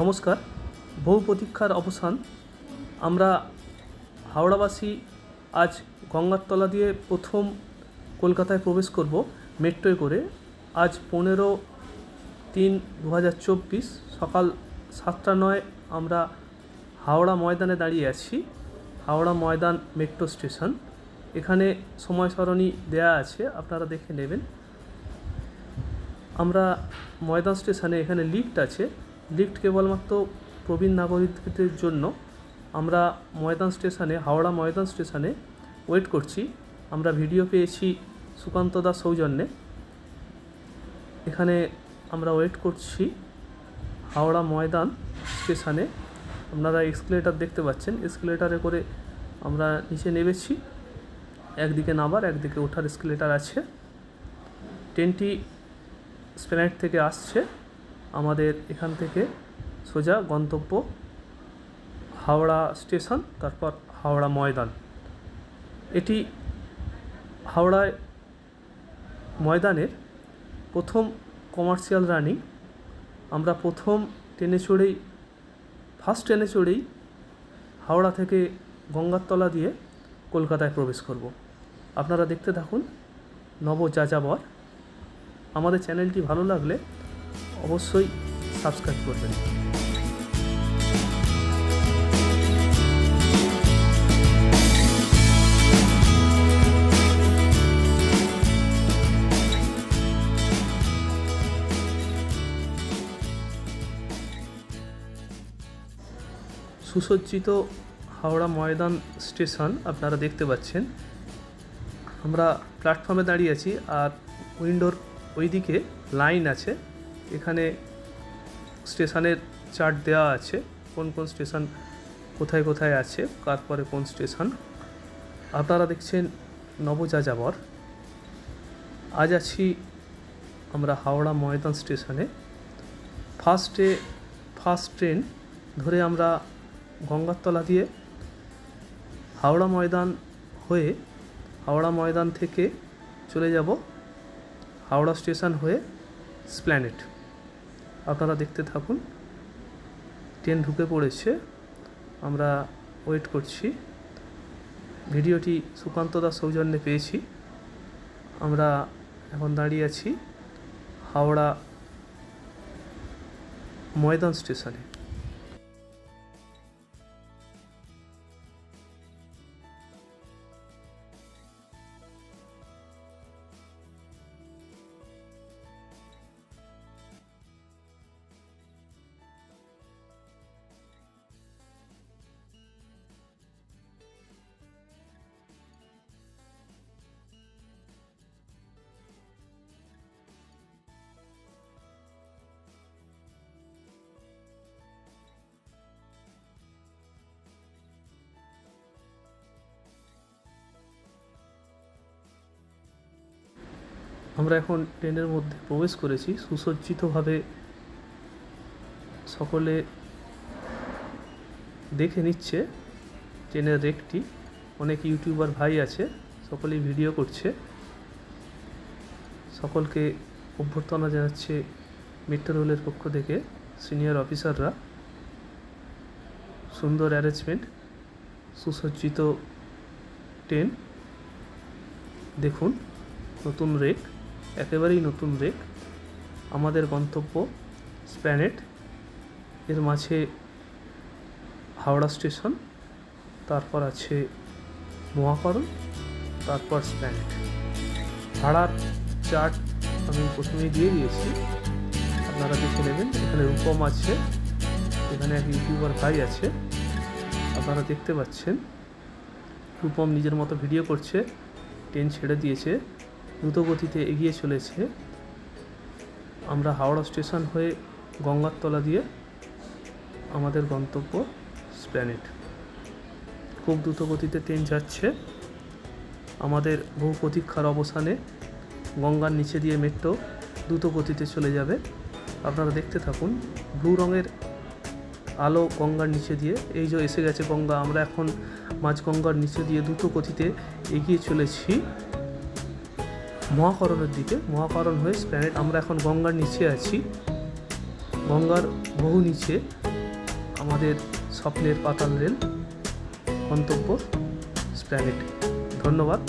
নমস্কার। বহু প্রতীক্ষার অবসান। আমরা হাওড়াবাসী আজ গঙ্গার তলা দিয়ে প্রথম কলকাতায় প্রবেশ করব মেট্রোয় করে। আজ পনেরো তিন দু হাজার চব্বিশ সকাল সাতটা নয় আমরা হাওড়া ময়দানে দাঁড়িয়ে আছি, হাওড়া ময়দান মেট্রো স্টেশন। এখানে সময় সারণী দেয়া আছে, আপনারা দেখে নেবেন। আমরা ময়দান স্টেশনে এখানে লিফট আছে। লিফট কেবলমাত্র প্রবীণ নাগরিকদের জন্য আমরা ময়দান স্টেশনে, হাওড়া ময়দান স্টেশনে ওয়েট করছি। আমরা ভিডিও পেয়েছি সুকান্ত দাস সৌজন্যে। এখানে আমরা ওয়েট করছি হাওড়া ময়দান স্টেশনে। আপনারা এক্সকেলেটার দেখতে পাচ্ছেন। এক্সকেলেটারে করে আমরা নিচে নেমেছি। একদিকে নামার, একদিকে ওঠার এক্সকেলেটার আছে। ট্রেনটি স্প্ল্যানেট থেকে আসছে। আমাদের এখান থেকে সোজা গন্তব্য হাওড়া স্টেশন, তারপর হাওড়া ময়দান। এটি হাওড়ায় ময়দানের প্রথম কমার্শিয়াল রানিং আমরা প্রথম ট্রেনে চড়েই ফার্স্ট ট্রেনে চড়েই হাওড়া থেকে গঙ্গারতলা দিয়ে কলকাতায় প্রবেশ করব। আপনারা দেখতে থাকুন নব যাযাবর আমাদের চ্যানেলটি ভালো লাগলে অবশ্যই সাবস্ক্রাইব করবেন। সুসজ্জিত হাওড়া ময়দান স্টেশন আপনারা দেখতে পাচ্ছেন। আমরা প্ল্যাটফর্মে দাঁড়িয়ে আছি আর উইন্ডোর ওইদিকে লাইন আছে। এখানে স্টেশনের চার্ট দেওয়া আছে, কোন কোন স্টেশন কোথায় কোথায় আছে, তারপরে কোন স্টেশন। আপনারা দেখছেন নবযাযাবর। আজ আছি আমরা হাওড়া ময়দান স্টেশনে। ফার্স্টে ফার্স্ট ট্রেন ধরে আমরা গঙ্গারতলা দিয়ে হাওড়া ময়দান হয়ে হাওড়া ময়দান থেকে চলে যাব হাওড়া স্টেশন হয়ে স্প্ল্যানেট। আপনারা দেখতে থাকুন। ট্রেন ঢুকে পড়েছে। আমরা ওয়েট করছি। ভিডিওটি সুকান্ত দাস সৌজন্যে পেয়েছি। আমরা এখন দাঁড়িয়ে আছি হাওড়া ময়দান স্টেশনে। আমরা এখন ট্রেনের মধ্যে প্রবেশ করেছি। সুসজ্জিতভাবে সকলে দেখে নিচ্ছে ট্রেনের রেকটি। অনেক ইউটিউবার ভাই আছে, সকলেই ভিডিও করছে। সকলকে অভ্যর্থনা জানাচ্ছে মেট্রো রেলের পক্ষ থেকে, সিনিয়র অফিসাররা। সুন্দর অ্যারেঞ্জমেন্ট, সুসজ্জিত ট্রেন। দেখুন, নতুন রেক। একেবারেই নতুন রেক আমাদের গন্তব্য স্প্যানেট এর মাঝে হাওড়া স্টেশন, তারপর আছে মহাকরণ, তারপর স্প্যানেট ভাড়ার চার্ট আমি প্রথমেই দিয়ে দিয়েছি। আপনারা দেখে নেবেন, এখানে রূপম আছে, এখানে এক ইউটিউবার ভাই আছে। আপনারা দেখতে পাচ্ছেন, রূপম নিজের মতো ভিডিও করছে ট্রেন ছেড়ে দিয়েছে। দ্রুত গতিতে এগিয়ে চলেছে। আমরা হাওড়া স্টেশন হয়ে গঙ্গারতলা দিয়ে আমাদের গন্তব্য স্প্ল্যানেট খুব দ্রুত গতিতে ট্রেন যাচ্ছে। আমাদের বহু প্রতীক্ষার অবসানে গঙ্গার নিচে দিয়ে মেট্রো দ্রুত গতিতে চলে যাবে। আপনারা দেখতে থাকুন, ব্লু রঙের আলো গঙ্গার নিচে দিয়ে, এই যে এসে গেছে গঙ্গা, আমরা এখন মাঝ গঙ্গার নিচে দিয়ে দ্রুত গতিতে এগিয়ে চলেছি। মহাকরণের দিকে। মহাকরণ হয়ে স্প্ল্যানেট, আমরা এখন গঙ্গার নিচে আছি। গঙ্গার বহু নিচে আমাদের স্বপ্নের পাতাল রেল গন্তব্য স্প্ল্যানেট। ধন্যবাদ।